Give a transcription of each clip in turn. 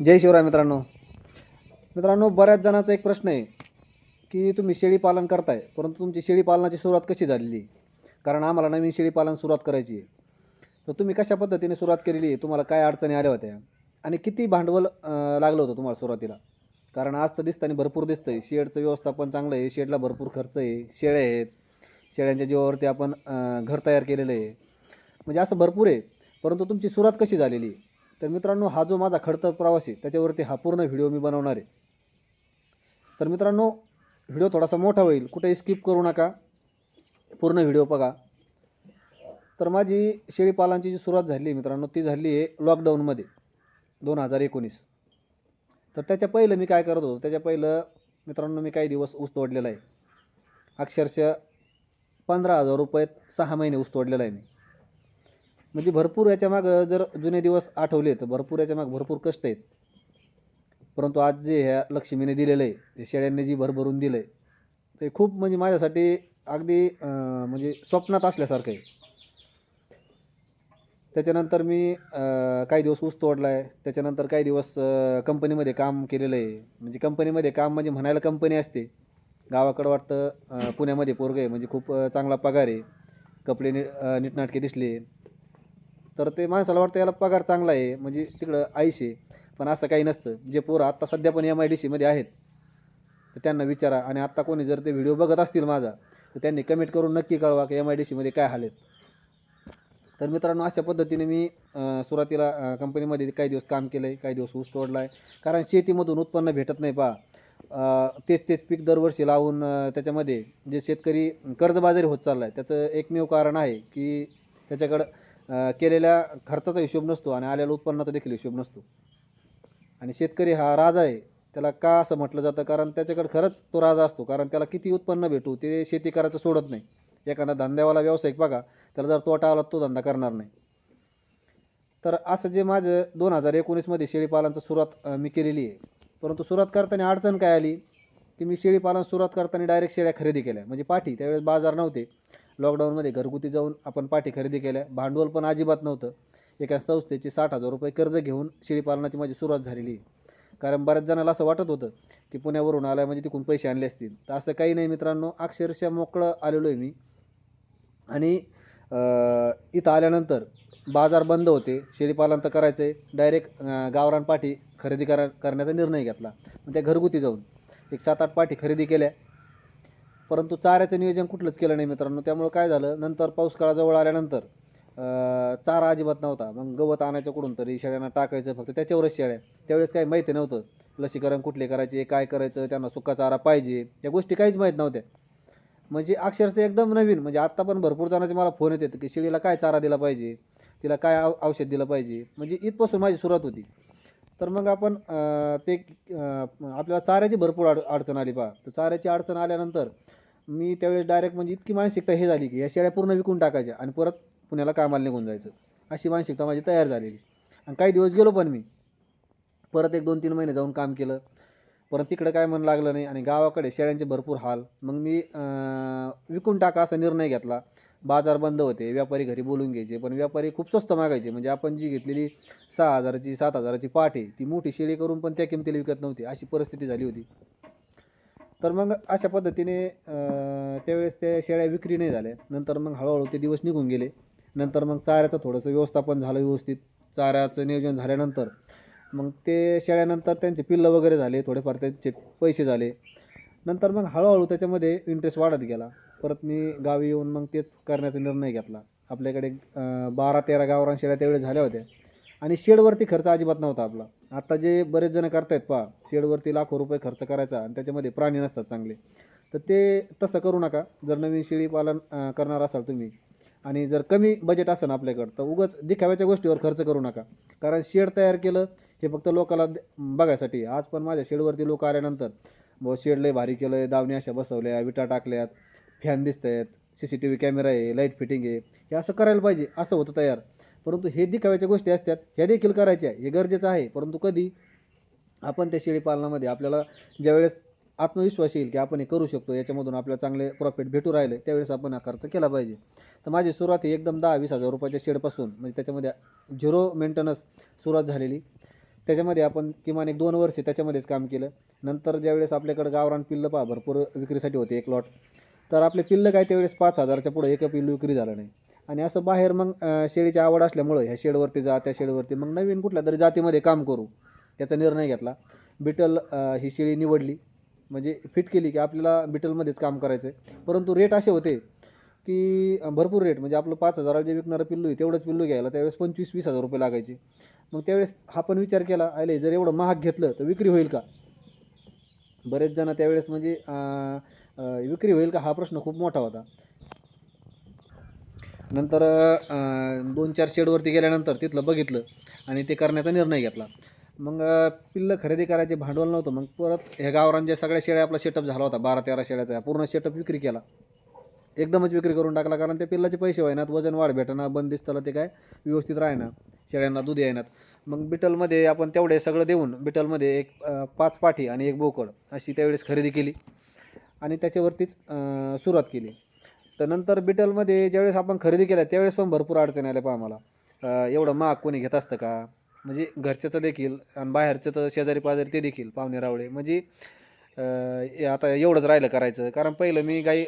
जय शिवराय मित्रांनो. मित्रांनो बऱ्याच जणांचा एक प्रश्न आहे की तुम्ही शेळी पालन करताय परंतु तुमची शेळी पालनाची सुरुवात कशी झालेली? आहे? कारण आम्हाला नवीन शेळी पालन सुरुवात करायची आहे. तर तुम्ही कशा पद्धतीने सुरुवात केलेली आहे? तुम्हाला काय अडचणी आल्या होत्या? आणि किती भांडवल लागलं होतं तुम्हाला सुरुवातीला? कारण आज तर दिसतं आणि भरपूर दिसतं आहे शेडचं व्यवस्थापन चांगलं आहे शेडला भरपूर खर्च आहे शेळ्या आहेत. शेळ्यांच्या जीवावरती आपण घर तयार केलेलं आहे. म्हणजे असं भरपूर आहे. परंतु तुमची सुरुवात कशी झालेली? आहे तर मित्रांनो हा जो माझा खडतर प्रवास आहे त्याच्यावरती हा पूर्ण व्हिडिओ मी बनवणार आहे. तर मित्रांनो व्हिडिओ थोडासा मोठा होईल कुठेही स्किप करू नका. पूर्ण व्हिडिओ बघा. तर माझी शेळीपालांची जी सुरुवात झाली मित्रांनो ती झाली आहे लॉकडाऊनमध्ये दोन हजार एकोणीस. तर त्याच्या पहिलं मी काय करत होतो त्याच्या पहिलं मित्रांनो मी काही दिवस ऊस तोडलेला आहे. अक्षरशः पंधरा हजार रुपयात सहा महिने ऊस तोडलेला आहे मी. म्हणजे भरपूर याच्या मागं जर जुने दिवस आठवले तर भरपूर याच्यामागं भरपूर कष्ट आहेत. परंतु आज जे ह्या लक्ष्मीने दिलेलं आहे ते शेळ्यांनी जी भरभरून दिलं आहे ते खूप म्हणजे माझ्यासाठी अगदी म्हणजे स्वप्नात असल्यासारखं आहे. त्याच्यानंतर मी काही दिवस ऊस तोडला आहे त्याच्यानंतर काही दिवस कंपनीमध्ये काम केलेलं आहे. म्हणजे कंपनीमध्ये काम म्हणजे म्हणायला कंपनी असते. गावाकडं वाटतं पुण्यामध्ये पोरगं आहे म्हणजे खूप चांगला पगार आहे. कपडे नीट नीटनाटके दिसले. तर ते माणसाला वाटतं याला पगार चांगला आहे म्हणजे तिकडं आईश आहे. पण असं काही नसतं. जे पोरं आत्ता सध्या पण एम आय डी सीमध्ये आहेत तर त्यांना विचारा. आणि आत्ता कोणी जर ते व्हिडिओ बघत असतील माझा तर त्यांनी कमेंट करून नक्की कळवा की एम आय डी सीमध्ये काय हाल आहेत. तर मित्रांनो अशा पद्धतीने मी सुरुवातीला कंपनीमध्ये काही दिवस काम केलं आहे काही दिवस ऊस तोडला आहे कारण शेतीमधून उत्पन्न भेटत नाही पहा. तेच तेच पीक दरवर्षी लावून त्याच्यामध्ये जे शेतकरी कर्जबाजारी होत चालला आहे त्याचं एकमेव कारण आहे की त्याच्याकडं केलेल्या खर्चाचा हिशोब नसतो आणि आलेल्या उत्पन्नाचा देखील हिशोब नसतो. आणि शेतकरी हा राजा आहे त्याला का असं म्हटलं जातं? कारण त्याच्याकडे खरंच तो राजा असतो. कारण त्याला किती उत्पन्न भेटू ते शेती करायचं सोडत नाही. एखादा धंद्यावाला व्यावसायिक बघा त्याला जर तोटा आला तो धंदा करणार नाही. तर असं जे माझं दोन हजार एकोणीसमध्ये शेळीपालनाचं सुरुवात मी केलेली आहे. परंतु सुरुवात करताना अडचण काय आली? की मी शेळीपालन सुरुवात करताना डायरेक्ट शेळ्या खरेदी केल्या. म्हणजे पाठी त्यावेळेस बाजार नव्हते. लॉकडाऊनमध्ये घरगुती जाऊन आपण पाठी खरेदी केल्या. भांडवल पण अजिबात नव्हतं. एका संस्थेचे साठ हजार रुपये कर्ज घेऊन शेळीपालनाची माझी सुरुवात झालेली. आहे कारण बऱ्याच जणाला असं वाटत होतं की पुण्यावरून आला म्हणजे तिकडून पैसे आणले असतील. तर असं काही नाही मित्रांनो अक्षरशः मोकळं आलेलो आहे मी. आणि इथं आल्यानंतर बाजार बंद होते. शेळीपालन तर करायचं आहे डायरेक्ट गावरान पाठी खरेदी करा करण्याचा निर्णय घेतला. मग त्या घरगुती जाऊन एक सात आठ पाठी खरेदी केल्या. परंतु चाऱ्याचं नियोजन कुठलंच केलं नाही मित्रांनो. त्यामुळं काय झालं नंतर पाऊस काळाजवळ आल्यानंतर चारा अजिबात नव्हता. मग गवत आणायचं कुठून तरी शेळ्यांना टाकायचं फक्त त्याच्यावरच शेळ्या. त्यावेळेस काही माहिती नव्हतं लसीकरण कुठले करायचे काय करायचं त्यांना सुका चारा पाहिजे या गोष्टी काहीच माहीत नव्हत्या. म्हणजे अक्षरशः एकदम नवीन म्हणजे आत्ता पण भरपूर जणांचे मला फोन येत की शेळीला काय चारा दिला पाहिजे तिला काय औषध दिलं पाहिजे म्हणजे इथपासून माझी सुरुवात होती. तर मग आपण ते आपल्याला चाऱ्याची भरपूर अड अडचण आली पहा. तर चाऱ्याची अडचण आल्यानंतर मी त्यावेळेस डायरेक्ट म्हणजे इतकी मानसिकता हे झाली की या शेळ्या पूर्ण विकून टाकायच्या आणि परत पुण्याला कामाला निघून जायचं. अशी मानसिकता माझी तयार झालेली. आणि काही दिवस गेलो पण मी. परत एक दोन तीन महिने जाऊन काम केलं. परत तिकडं काय मन लागलं नाही आणि गावाकडे शेळ्यांचे भरपूर हाल. मग मी विकून टाका असा निर्णय घेतला. बाजार बंद होते व्यापारी घरी बोलून घ्यायचे पण व्यापारी खूप स्वस्त मागायचे. म्हणजे आपण जी घेतलेली सहा हजाराची सात हजाराची पाठ आहे ती मोठी शेळी करून पण त्या किमतीला विकत नव्हती. अशी परिस्थिती झाली होती. तर मग अशा पद्धतीने त्यावेळेस त्या शेळ्या विक्री नाही झाल्या. नंतर मग हळूहळू ते दिवस निघून गेले. नंतर मग चाऱ्याचं थोडंसं व्यवस्थापन झालं व्यवस्थित. चाऱ्याचं नियोजन झाल्यानंतर मग ते शेळ्यानंतर त्यांचे पिल्लं वगैरे झाले थोडेफार त्यांचे पैसे झाले. नंतर मग हळूहळू त्याच्यामध्ये इंटरेस्ट वाढत गेला. परत मी गावी येऊन मग तेच करण्याचा निर्णय घेतला. आपल्याकडे बारा तेरा गावरान शेळ्या त्यावेळेस झाल्या होत्या. आणि शेडवरती खर्च अजिबात नव्हता आपला. आता जे बरेच जण करतायत पहा शेडवरती लाखो रुपये खर्च करायचा आणि त्याच्यामध्ये प्राणी नसतात चांगले. तर ते तसं करू नका. जर नवीन शेळी पालन करणार असाल तुम्ही आणि जर कमी बजेट असेल आपल्याकडं तर उगाच दिखाव्याच्या गोष्टीवर खर्च करू नका. कारण शेड तयार केलं हे फक्त लोकाला बघायसाठी. आज पण माझ्या शेडवरती लोक आल्यानंतर ब शेड लय भारी केलं आहे दावणी अशा बसवल्या विटा टाकल्यात फॅन दिसत आहेत C C T V camera आहे लाइट फिटिंग आहे. हे असं करायला पाहिजे असं होतं तयार. परंतु हे दिखाव्याच्या गोष्टी असतात ह्या देखील करायच्या हे गरजेचं आहे. परंतु कधी आपण त्या शेळी पालनामध्ये आपल्याला ज्यावेळेस आत्मविश्वास येईल की आपण हे करू शकतो याच्यामधून आपल्याला चांगले प्रॉफिट भेटू राहिले त्यावेळेस आपण हा खर्च केला पाहिजे. तर माझी सुरुवात ही एकदम दहा वीस हजार रुपयाच्या शेडपासून म्हणजे त्याच्यामध्ये झिरो मेंटेनन्स सुरुवात झालेली. त्याच्यामध्ये आपण किमान एक दोन वर्षे त्याच्यामध्येच काम केलं. नंतर ज्यावेळेस आपल्याकडं गावरान पिल्लं पहा भरपूर विक्रीसाठी होते एक लॉट तर आपले पिल्लं काय त्यावेळेस पाच हजारच्या पुढे एक पिल्लू विक्री झालं नाही. आणि असं बाहेर मग शेळीची आवड असल्यामुळं ह्या शेडवरती जा त्या शेडवरती मग नवीन कुठल्या तरी जातीमध्ये काम करू याचा निर्णय घेतला. बिटल ही शेळी निवडली. म्हणजे फिट केली की आपल्याला बिटलमध्येच काम करायचं आहे परंतु रेट असे होते की भरपूर रेट म्हणजे आपलं पाच हजाराला जे विकणारं पिल्लू आहे तेवढंच पिल्लू घ्यायला त्यावेळेस पंचवीस वीस हजार रुपये लागायचे. मग त्यावेळेस हा पण विचार केला आले जर एवढं महाग घेतलं तर विक्री होईल का? बरेच जण त्यावेळेस म्हणजे विक्री होईल का हा प्रश्न खूप मोठा होता. नंतर दोन चार शेडवरती गेल्यानंतर तिथलं बघितलं आणि ते करण्याचा निर्णय घेतला. मग पिल्लं खरेदी करायचे भांडवल नव्हतं. मग परत ह्या गावरांच्या सगळ्या शेळ्या आपला सेटअप झाला होता बारा तेरा शेळ्याचा पूर्ण सेटअप विक्री केला. एकदमच विक्री करून टाकला कारण ते पिल्लाचे पैसे व्हायनात वजन वाढ भेटना बंदिस्तला ते काय व्यवस्थित राहणार शेळ्यांना दूध येणार मग बिटलमध्ये आपण तेवढे सगळं देऊन बिटलमध्ये एक पाच पाठी आणि एक बोकड अशी त्यावेळेस खरेदी केली. आणि त्याच्यावरतीच सुरुवात केली. तर नंतर बिटलमध्ये ज्यावेळेस आपण खरेदी केल्या त्यावेळेस पण भरपूर अडचणी आल्या पहा आम्हाला. एवढं महाग कोणी घेत असतं का? म्हणजे घरच्याचं देखील आणि बाहेरचं तर शेजारी पाजारी ते देखील पाहुणे रावळे. म्हणजे आता एवढंच राहिलं करायचं. कारण पहिलं मी गाई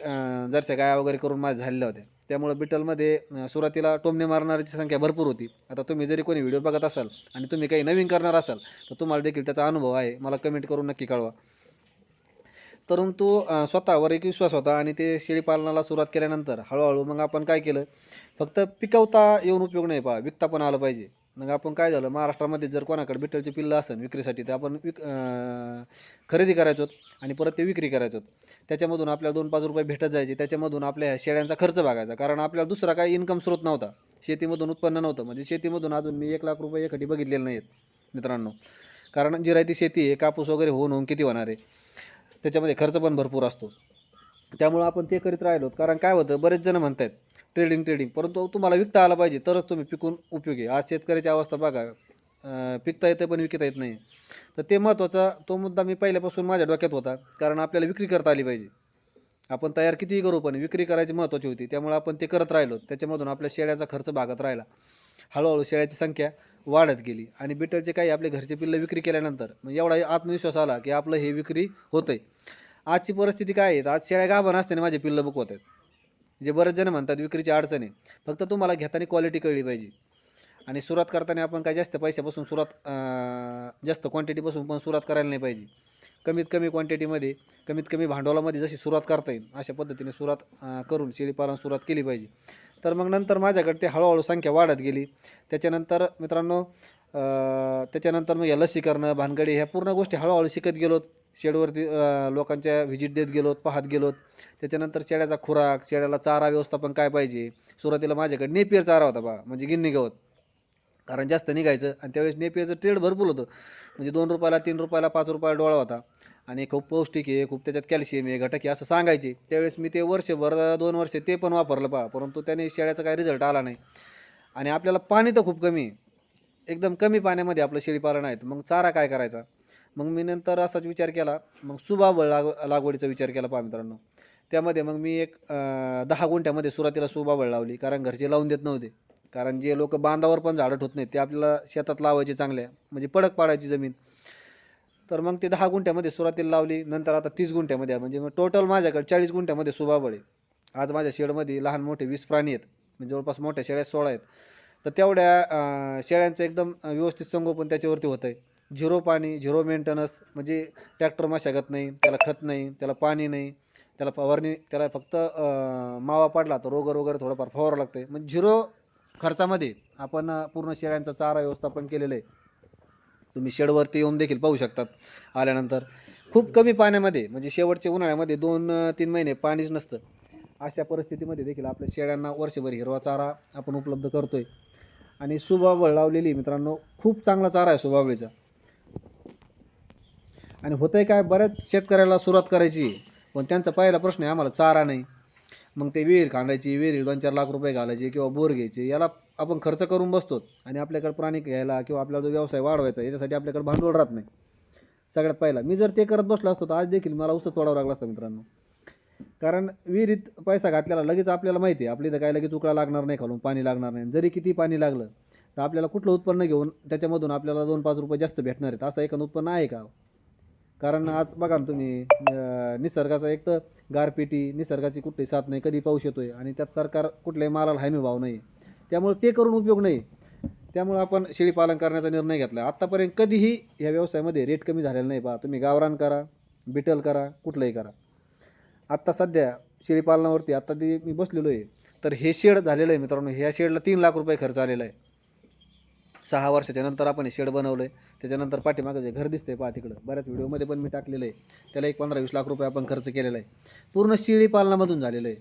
जरच्या गाया वगैरे करून माझ्या झालेल्या होत्या. त्यामुळं बिटलमध्ये सुरुवातीला टोमणे मारणाऱ्याची संख्या भरपूर होती. आता तुम्ही जरी कोणी व्हिडिओ बघत असाल आणि तुम्ही काही नवीन करणार असाल तर तुम्हाला देखील त्याचा अनुभव आहे. मला कमेंट करून नक्की कळवा. परंतु अं, स्वतःवर एक विश्वास होता आणि ते शेळी पालनाला सुरुवात केल्यानंतर हळूहळू मग आपण काय केलं? फक्त पिकवता येऊन उपयोग नाही पहा विकता पण आलं पाहिजे. मग आपण काय झालं? महाराष्ट्रामध्ये जर कोणाकडे बिटलची पिल्लं असेल विक्रीसाठी तर आपण विक खरेदी करायचो आणि परत ते विक्री करायचो. त्याच्यामधून आपल्याला दोन पाच रुपये भेटत जायचे. त्याच्यामधून आपल्या ह्या शेळ्यांचा खर्च भागायचा कारण आपल्याला दुसरा काही इन्कम स्रोत नव्हता. शेतीमधून उत्पन्न नव्हतं. म्हणजे शेतीमधून अजून मी एक लाख रुपये एखादी बघितलेले नाहीत मित्रांनो. कारण जिरायती शेती आहे कापूस वगैरे होऊन होऊन किती होणार आहे? त्याच्यामध्ये खर्च पण भरपूर असतो. त्यामुळं आपण ते करीत राहिलो. कारण काय होतं बरेच जण म्हणत आहेत ट्रेडिंग ट्रेडिंग परंतु तुम्हाला विकता आला पाहिजे तरच तुम्ही पिकून उपयोगी आज शेतकऱ्याची अवस्था बघा पिकता येतं पण विकता येत नाही तर ते महत्त्वाचा तो मुद्दा मी पहिल्यापासून माझ्या डोक्यात होता. कारण आपल्याला विक्री करता आली पाहिजे. आपण तयार कितीही करू पण विक्री करायची महत्त्वाची होती. त्यामुळे आपण ते करत राहिलो. त्याच्यामधून आपल्या शेळ्याचा खर्च भागत राहिला. हळूहळू शेळ्याची संख्या वाढत गेली. आणि बिटरचे काही आपले घरचे पिल्लं विक्री केल्यानंतर मग एवढा आत्मविश्वास आला की आपलं हे विक्री होतंय. आजची परिस्थिती काय आहे? आज शेळ्या गाभण असताना माझे पिल्लं बुक होत आहेत जे बरेच जण म्हणतात विक्रीची अडचण आहे. फक्त तुम्हाला घेताना क्वालिटी कळली पाहिजे. आणि सुरुवात करताना आपण काय जास्त पैशापासून सुरुवात जास्त क्वांटिटीपासून पण सुरुवात करायला नाही पाहिजे. कमीत कमी क्वांटिटीमध्ये कमीत कमी भांडवलामध्ये जशी सुरुवात करता येईल अशा पद्धतीने सुरुवात करून शेळीपालन सुरुवात केली पाहिजे. तर मग नंतर माझ्याकडे ते हळूहळू संख्या वाढत गेली. त्याच्यानंतर मित्रांनो त्याच्यानंतर मग या लसीकरणं भानगडी ह्या पूर्ण गोष्टी हळूहळू शिकत गेलोत. शेडवरती लोकांच्या व्हिजिट देत गेलोत पाहत गेलोत. त्याच्यानंतर शेळ्याचा खुराक शेळ्याला चारा व्यवस्थापन काय पाहिजे? सुरुवातीला माझ्याकडे नेपियर चारा होता बा म्हणजे गिन्नी गवत कारण जास्त निघायचं आणि त्यावेळेस नेपियरचं ट्रेड भरपूर होतं. म्हणजे दोन रुपयाला तीन रुपयाला पाच रुपयाला डोळा होता. आणि खूप पौष्टिक आहे खूप त्याच्यात कॅल्शियम आहे घटक आहे असं सांगायचे. त्यावेळेस मी ते वर्षभर दोन वर्ष ते पण वापरलं पहा परंतु त्याने शेळ्याचा काही रिझल्ट आला नाही. आणि आपल्याला पाणी तर खूप कमी आहे. एकदम कमी पाण्यामध्ये आपलं शेळीपालन आहेत मग चारा काय करायचा? मग मी नंतर असाच विचार केला. मग सुबाबळ लाग लागवडीचा विचार केला पहा मित्रांनो. त्यामध्ये मग मी एक दहा गुंठ्यामध्ये सुरुवातीला सुबाबळ लावली कारण घरचे लावून देत नव्हते. कारण जे लोक बांधावर पण झाडं ठोत नाहीत ते आपल्याला शेतात लावायचे चांगल्या म्हणजे पडक पाडायची जमीन. तर मग ते दहा गुंठ्यामध्ये सुरुवातीला लावली नंतर आता तीस गुंठ्यामध्ये आहे. म्हणजे मग टोटल माझ्याकडे चाळीस गुंठ्यामध्ये सुबाबळ आहे आज माझ्या शेडमध्ये लहान मोठे वीस प्राणी आहेत. म्हणजे जवळपास मोठ्या शेळ्या सोळा आहेत. तर तेवढ्या शेळ्यांचं एकदम व्यवस्थित संगोपन त्याच्यावरती होतं आहे झिरो पाणी झिरो मेंटेनन्स म्हणजे ट्रॅक्टर मशागत नाही त्याला खत नाही त्याला पाणी नाही त्याला फवारणी त्याला फक्त मावा पडला तर रोगर वगैरे थोडंफार फवारावं लागतं आहे म्हणजे झिरो खर्चामध्ये आपण पूर्ण शेळ्यांचा चारा व्यवस्थापन केलेलं आहे. तुम्ही शेडवरती येऊन देखील पाहू शकतात आल्यानंतर. खूप कमी पाण्यामध्ये म्हणजे शेवटचे उन्हाळ्यामध्ये दोन तीन महिने पाणीच नसतं. अशा परिस्थितीमध्ये देखील आपल्या शेळ्यांना वर्षभर हिरवा चारा आपण उपलब्ध करतो आहे आणि सुबाबळ लावलेली मित्रांनो खूप चांगला चारा आहे सुभावळीचा आणि होतंय काय बऱ्याच शेतकऱ्याला सुरुवात करायची आहे. पण त्यांचा पहिला प्रश्न आहे आम्हाला चारा नाही. मग ते विहीर खांदायची विहीर दोन चार लाख रुपये घालायचे किंवा बोर घ्यायचे याला आपण खर्च करून बसतो. आणि आपल्याकडे प्राणी घ्यायला किंवा आपला जो व्यवसाय वाढवायचा याच्यासाठी आपल्याकडे भांडवल राहत नाही. सगळ्यात पहिला मी जर ते करत बसलो असतो तर आज देखील मला उसत तोडावं लागला असतं मित्रांनो. कारण विहिरीत पैसा घातलेला लगेच आपल्याला माहिती आहे आपली तर काय लगेच उकळा लागणार नाही खालून पाणी लागणार नाही. जरी किती पाणी लागलं तर आपल्याला कुठलं उत्पन्न घेऊन त्याच्यामधून आपल्याला दोन पाच रुपये जास्त भेटणार आहेत असं एकूण उत्पन्न आहे का? कारण आज बघा ना तुम्ही निसर्गाचा एक तर गारपिटी निसर्गाची कुठली साथ नाही कधी पाऊस येतोय आणि त्यात सरकार कुठल्याही मालाला हमी भाव नाही. त्यामुळे ते करून उपयोग नाही. त्यामुळे आपण शेळीपालन करण्याचा निर्णय घेतला. आत्तापर्यंत कधीही या व्यवसायामध्ये रेट कमी झालेला नाही पहा. तुम्ही गावरान करा बिटल करा कुठलंही करा. आत्ता सध्या शेळीपालनावरती आत्ता ती मी बसलेलो आहे तर हे शेड झालेलं आहे मित्रांनो. ह्या शेडला तीन लाख रुपये खर्च आलेला आहे. सहा वर्षाच्या नंतर आपण हे शेड बनवलं आहे त्याच्यानंतर पाठीमागं जे घर दिसतंय पहा तिकडं. बऱ्याच व्हिडिओमध्ये पण मी टाकलेलं आहे. त्याला एक पंधरा वीस लाख रुपये आपण खर्च केलेला आहे. पूर्ण शेळी पालनामधून झालेलं आहे.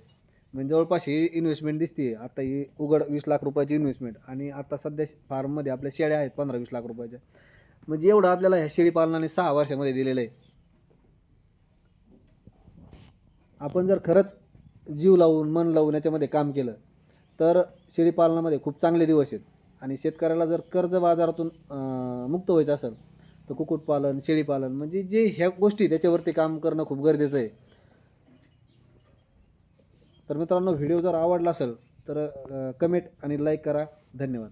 म्हणजे जवळपास ही इन्व्हेस्टमेंट दिसते आता ही उघड वीस लाख रुपयाची इन्व्हेस्टमेंट आणि आता सध्या फार्ममध्ये आपल्या शेळ्या आहेत पंधरा वीस लाख रुपयाच्या. म्हणजे एवढं आपल्याला ह्या शेळी पालनाने सहा वर्षामध्ये दिलेलं आहे. आपण जर खरंच जीव लावून मन लावून याच्यामध्ये काम केलं तर शेळी पालनामध्ये खूप चांगले दिवस आहेत. आणि शेतकऱ्याला जर कर्ज बाजारातून मुक्त व्हायचं असेल तर कुक्कुटपालन शेळीपालन म्हणजे जे ह्या गोष्टी त्याच्यावरती काम करणं खूप गरजेचं आहे. तर मित्रांनो व्हिडिओ जर आवडला असेल तर कमेंट आणि लाईक करा. धन्यवाद.